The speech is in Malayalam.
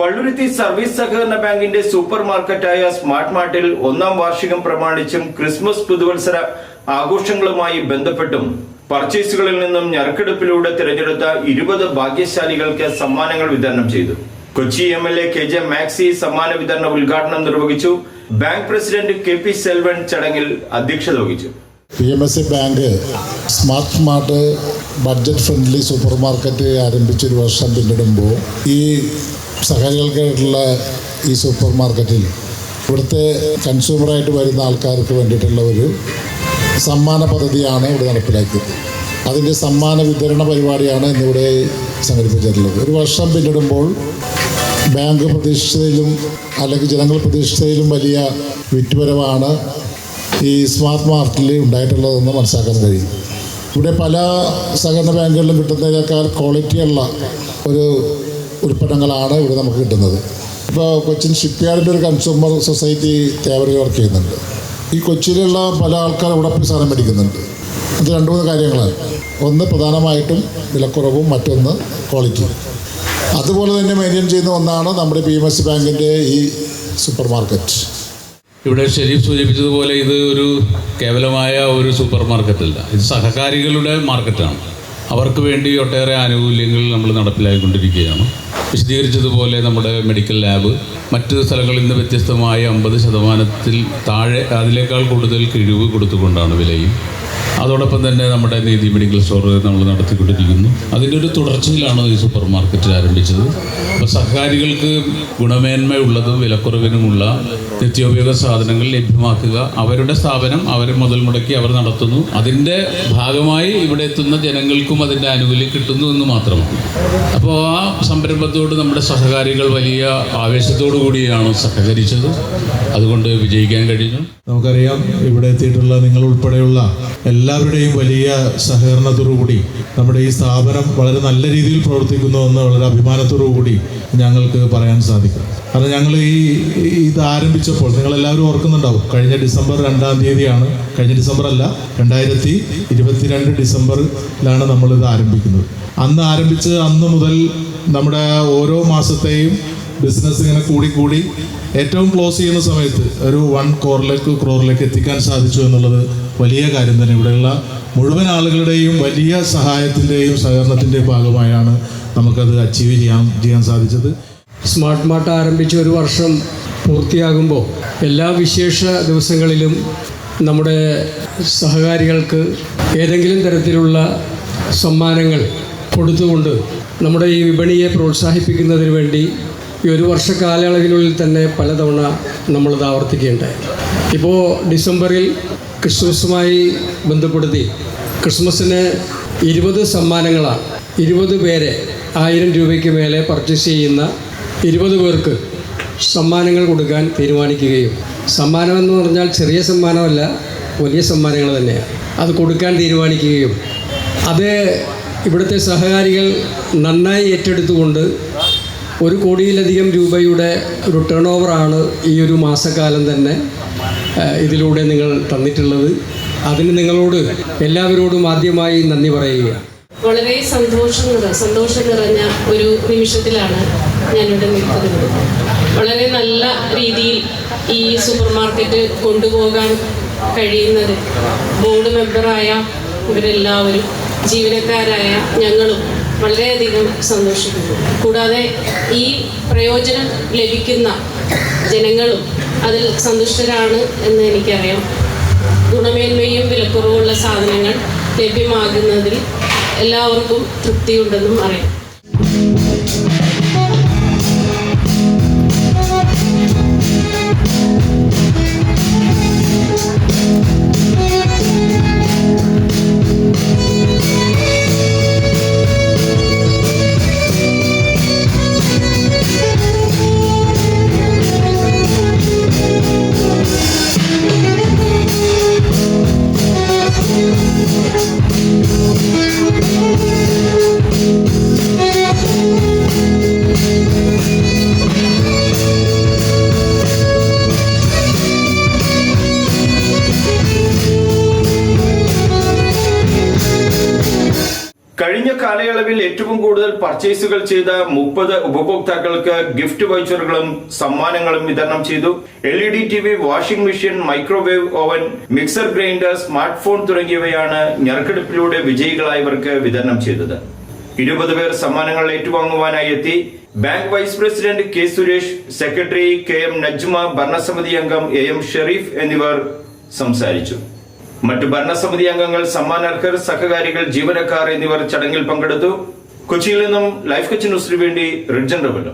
പള്ളുരുത്തി സർവീസ് സഹകരണ ബാങ്കിന്റെ സൂപ്പർ മാർക്കറ്റായ സ്മാർട്ട് മാർട്ടിൽ ഒന്നാം വാർഷികം പ്രമാണിച്ചും ക്രിസ്മസ് പുതുവത്സര ആഘോഷങ്ങളുമായി ബന്ധപ്പെട്ടും പർച്ചേസുകളിൽ നിന്നും ഞറുക്കെടുപ്പിലൂടെ തിരഞ്ഞെടുത്ത ഇരുപത് ഭാഗ്യശാലികൾക്ക് സമ്മാനങ്ങൾ വിതരണം ചെയ്തു. Kochi M L A K J Maxy സമ്മാന വിതരണ ഉദ്ഘാടനം നിർവഹിച്ചു. Bank president K P Selvan ചടങ്ങിൽ അധ്യക്ഷത വഹിച്ചു. P M S C bank smart smart budget friendly supermarket ആരംഭിച്ചൊരു വർഷം പിന്നിടുമ്പോൾ ഈ സഹകരികൾക്കായിട്ടുള്ള ഈ സൂപ്പർ മാർക്കറ്റിൽ ഇവിടുത്തെ കൺസ്യൂമറായിട്ട് വരുന്ന ആൾക്കാർക്ക് വേണ്ടിയിട്ടുള്ള ഒരു സമ്മാന പദ്ധതിയാണ് ഇവിടെ നടപ്പിലാക്കിയത്. അതിന്റെ സമ്മാന വിതരണ പരിപാടിയാണ് ഇന്നിവിടെ സംഘടിപ്പിച്ചിട്ടുള്ളത്. ഒരു വർഷം പിന്നിടുമ്പോൾ ബാങ്ക് പ്രതീക്ഷിച്ചതിലും അല്ലെങ്കിൽ ജനങ്ങൾ പ്രതീക്ഷിച്ചതിലും വലിയ വിറ്റുവരവാണ് ഈ സ്മാർട്ട് മാർട്ടിൽ ഉണ്ടായിട്ടുള്ളതെന്ന് മനസ്സിലാക്കാൻ കഴിയും. ഇവിടെ പല സഹകരണ ബാങ്കുകളിലും കിട്ടുന്നതിനേക്കാൾ ക്വാളിറ്റിയുള്ള ഒരു ഉൽപ്പന്നങ്ങളാണ് ഇവിടെ നമുക്ക് കിട്ടുന്നത്. ഇപ്പോൾ കൊച്ചിൻ ഷിപ്പ്യാർഡിന്റെ ഒരു കൺസ്യൂമർ സൊസൈറ്റി തേവരയിൽ വർക്ക് ചെയ്യുന്നുണ്ട്. ഈ കൊച്ചിയിലുള്ള പല ആൾക്കാർ ഇവിടെ പോയി സാധനം മേടിക്കുന്നുണ്ട്. അത് രണ്ട് മൂന്ന് കാര്യങ്ങളാണ്. ഒന്ന് പ്രധാനമായിട്ടും വിലക്കുറവും മറ്റൊന്ന് ക്വാളിറ്റി അതുപോലെ തന്നെ മെയിന്റെയിൻ ചെയ്യുന്ന ഒന്നാണ് നമ്മുടെ പി എം എസ് ബാങ്കിന്റെ ഈ സൂപ്പർ മാർക്കറ്റ് ഇവിടെ ഷെരീഫ് സൂചിപ്പിച്ചതുപോലെ ഇത് ഒരു കേവലമായ ഒരു സൂപ്പർ മാർക്കറ്റല്ല. ഇത് സഹകാരികളുടെ മാർക്കറ്റാണ്. അവർക്ക് വേണ്ടി ഒട്ടേറെ ആനുകൂല്യങ്ങൾ നമ്മൾ നടപ്പിലാക്കിക്കൊണ്ടിരിക്കുകയാണ് വിശദീകരിച്ചതുപോലെ നമ്മുടെ മെഡിക്കൽ ലാബ് മറ്റ് സ്ഥലങ്ങളിൽ നിന്ന് വ്യത്യസ്തമായ അമ്പത് ശതമാനത്തിൽ താഴെ അതിലേക്കാൾ കൂടുതൽ കിഴിവ് കൊടുത്തുകൊണ്ടാണ് വിലയും. അതോടൊപ്പം തന്നെ നമ്മുടെ നീതി മെഡിക്കൽ സ്റ്റോർ നമ്മൾ നടത്തിക്കൊണ്ടിരിക്കുന്നു. അതിന്റെ ഒരു തുടർച്ചയിലാണ് ഈ സൂപ്പർ മാർക്കറ്റ് ആരംഭിച്ചത്. അപ്പോൾ സഹകാരികൾക്ക് ഗുണമേന്മയുള്ളതും വിലക്കുറവിനുമുള്ള നിത്യോപയോഗ സാധനങ്ങൾ ലഭ്യമാക്കുക. അവരുടെ സ്ഥാപനം അവർ മുതൽ മുടക്കി അവർ നടത്തുന്നു. അതിന്റെ ഭാഗമായി ഇവിടെ എത്തുന്ന ജനങ്ങൾക്കും അതിന്റെ ആനുകൂല്യം കിട്ടുന്നു എന്ന് മാത്രമാണ്. അപ്പോൾ ആ സംരംഭത്തോട് നമ്മുടെ സഹകാരികൾ വലിയ ആവേശത്തോടു കൂടിയാണ് സഹകരിച്ചത്. അതുകൊണ്ട് വിജയിക്കാൻ കഴിഞ്ഞു. നമുക്കറിയാം ഇവിടെ എത്തിയിട്ടുള്ള നിങ്ങൾ ഉൾപ്പെടെയുള്ള എല്ലാവരുടെയും വലിയ സഹകരണത്തോടുകൂടി നമ്മുടെ ഈ സ്ഥാപനം വളരെ നല്ല രീതിയിൽ പ്രവർത്തിക്കുന്നുവെന്ന് വളരെ അഭിമാനത്തോടുകൂടി ഞങ്ങൾക്ക് പറയാൻ സാധിക്കും. കാരണം ഞങ്ങൾ ഈ ഇത് ആരംഭിച്ചപ്പോൾ നിങ്ങൾ എല്ലാവരും ഓർക്കുന്നുണ്ടാവും കഴിഞ്ഞ ഡിസംബർ രണ്ടാം തീയതിയാണ് കഴിഞ്ഞ ഡിസംബർ അല്ല രണ്ടായിരത്തി ഇരുപത്തിരണ്ട് ഡിസംബറിലാണ് ഇത് ആരംഭിക്കുന്നത്. അന്ന് ആരംഭിച്ച് അന്ന് മുതൽ നമ്മുടെ ഓരോ മാസത്തെയും ബിസിനസ് ഇങ്ങനെ കൂടി കൂടി ഏറ്റവും ക്ലോസ് ചെയ്യുന്ന സമയത്ത് ഒരു വൺ കോറിലേക്ക് ക്രോറിലേക്ക് എത്തിക്കാൻ സാധിച്ചു എന്നുള്ളത് വലിയ കാര്യം തന്നെ. ഇവിടെയുള്ള മുഴുവൻ ആളുകളുടെയും വലിയ സഹായത്തിന്റെയും സഹകരണത്തിന്റെയും ഭാഗമായാണ് നമുക്കത് അച്ചീവ് ചെയ്യാൻ ചെയ്യാൻ സാധിച്ചത്. സ്മാർട്ട് മാർട്ട് ആരംഭിച്ച ഒരു വർഷം പൂർത്തിയാകുമ്പോൾ എല്ലാ വിശേഷ ദിവസങ്ങളിലും നമ്മുടെ സഹകാരികൾക്ക് ഏതെങ്കിലും തരത്തിലുള്ള സമ്മാനങ്ങൾ കൊടുത്തുകൊണ്ട് നമ്മുടെ ഈ വിപണിയെ പ്രോത്സാഹിപ്പിക്കുന്നതിന് വേണ്ടി ഈ ഒരു വർഷ കാലയളവിനുള്ളിൽ തന്നെ പലതവണ നമ്മളത് ആവർത്തിക്കുകയുണ്ടായി. ഇപ്പോൾ ഡിസംബറിൽ ക്രിസ്മസുമായി ബന്ധപ്പെടുത്തി ക്രിസ്മസിന് ഇരുപത് സമ്മാനങ്ങളാണ്. ഇരുപത് പേരെ ആയിരം രൂപയ്ക്ക് മേലെ പർച്ചേസ് ചെയ്യുന്ന ഇരുപത് പേർക്ക് സമ്മാനങ്ങൾ കൊടുക്കാൻ തീരുമാനിക്കുകയും. സമ്മാനം എന്ന് പറഞ്ഞാൽ ചെറിയ സമ്മാനമല്ല വലിയ സമ്മാനങ്ങൾ തന്നെയാണ്. അത് കൊടുക്കാൻ തീരുമാനിക്കുകയും. അത് ഇവിടുത്തെ സഹകാരികൾ നന്നായി ഏറ്റെടുത്തുകൊണ്ട് ഒരു കോടിയിലധികം രൂപയുടെ ഒരു ടേൺ ഓവറാണ് ഈ ഒരു മാസക്കാലം തന്നെ ഇതിലൂടെ നിങ്ങൾ തന്നിട്ടുള്ളത്. അതിന് നിങ്ങളോട് എല്ലാവരോടും ആദ്യമായി നന്ദി പറയുകയാണ് വളരെ സന്തോഷം സന്തോഷം നിറഞ്ഞ ഒരു നിമിഷത്തിലാണ് ഞാനിവിടെ നിൽക്കുന്നത്. വളരെ നല്ല രീതിയിൽ ഈ സൂപ്പർ മാർക്കറ്റ് കൊണ്ടുപോകാൻ കഴിയുന്നത് ബോർഡ് മെമ്പറായ ഇവരെല്ലാവരും ജീവനക്കാരായ ഞങ്ങളും വളരെയധികം സന്തോഷിക്കുന്നു. കൂടാതെ ഈ പ്രയോജനം ലഭിക്കുന്ന ജനങ്ങളും അതിൽ സന്തുഷ്ടരാണ് എന്ന് എനിക്കറിയാം. ഗുണമേന്മയും വിലക്കുറവുള്ള സാധനങ്ങൾ ലഭ്യമാകുന്നതിൽ എല്ലാവർക്കും തൃപ്തിയുണ്ടെന്നും അറിയാം. കഴിഞ്ഞ കാലയളവിൽ ഏറ്റവും കൂടുതൽ പർച്ചേസുകൾ ചെയ്ത മുപ്പത് ഉപഭോക്താക്കൾക്ക് ഗിഫ്റ്റ് വൗച്ചറുകളും സമ്മാനങ്ങളും വിതരണം ചെയ്തു. L E D T V washing machine microwave oven mixer grinder smartphone തുടങ്ങിയവയാണ് ഞെറുക്കെടുപ്പിലൂടെ വിജയികളായവർക്ക് വിതരണം ചെയ്തത്. ഇരുപത് പേർ സമ്മാനങ്ങൾ ഏറ്റുവാങ്ങുവാനായി എത്തി. Bank vice president K Suresh secretary K M Najma ഭരണസമിതി അംഗം എ എം ഷെറീഫ് എന്നിവർ സംസാരിച്ചു. മറ്റു ഭരണസമിതി അംഗങ്ങൾ സമ്മാനാർഹർ സഹകാരികൾ ജീവനക്കാർ എന്നിവർ ചടങ്ങിൽ പങ്കെടുത്തു. കൊച്ചിയിൽ നിന്നും ലൈഫ് കൊച്ചി ന്യൂസിനു വേണ്ടി റിഡ്ജൻ റബലോ